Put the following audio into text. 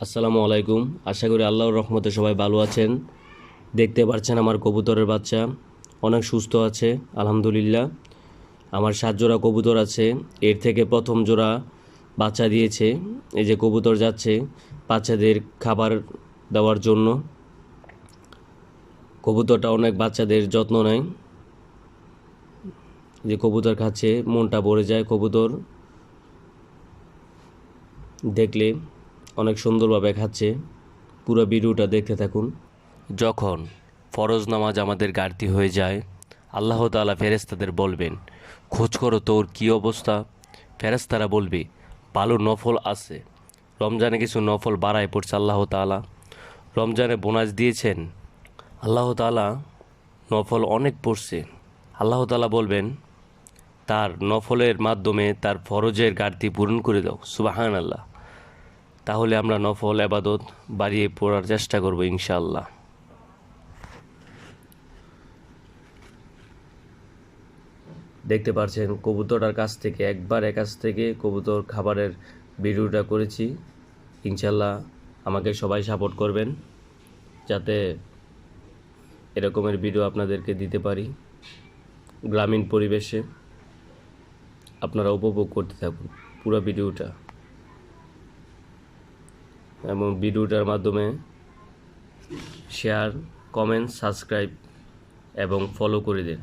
আসসালামু আলাইকুম। আশা করি আল্লাহর রহমতে সবাই ভালো আছেন। দেখতে পাচ্ছেন আমার কবুতরের বাচ্চা। অনেক সুস্থ আছে, আলহামদুলিল্লাহ। আমার সাত জোড়া কবুতর আছে। এর থেকে প্রথম জোড়া বাচ্চা দিয়েছে। এই যে কবুতর যাচ্ছে বাচ্চাদের খাবার দেওয়ার জন্য। কবুতরটা অনেক বাচ্চাদের যত্ন নেয়। যে কবুতর খাচ্ছে, মনটা ভরে যায় কবুতর। দেখলে অনেক সুন্দরভাবে খাচ্ছে। পুরো ভিডিওটা দেখতে থাকুন। যখন ফরজ নামাজ আমাদের ঘাটতি হয়ে যায়, আল্লাহ তাআলা ফেরেস্তাদের বলবেন, খোঁজ করো তোর কী অবস্থা? ফেরেস্তারা বলবে, ভালো নফল আছে। রমজানে কিছু নফল বাড়ায় পড়ছে আল্লাহ তাআলা। রমজানে বোনাস দিয়েছেন। আল্লাহ তাআলা নফল অনেক পড়ছে। আল্লাহ তাআলা বলবেন, তার নফলের মাধ্যমে তার ফরজের ঘাটতি পূরণ করে দাও। সুবাহান আল্লাহ তাহলে আমরা নফল আবাদত বাড়িয়ে পড়ার চেষ্টা করব ইনশাআল্লাহ। দেখতে পাচ্ছেন কবুতরটার কাছ থেকে, একবার এক কাছ থেকে কবুতর খাবারের ভিডিওটা করেছি। ইনশাল্লাহ আমাকে সবাই সাপোর্ট করবেন, যাতে এরকমের ভিডিও আপনাদেরকে দিতে পারি গ্রামীণ পরিবেশে। আপনারা উপভোগ করতে থাকুন পুরো ভিডিওটা। এবং ভিডিওটার মাধ্যমে শেয়ার কমেন্ট সাবস্ক্রাইব এবং ফলো করে দিন।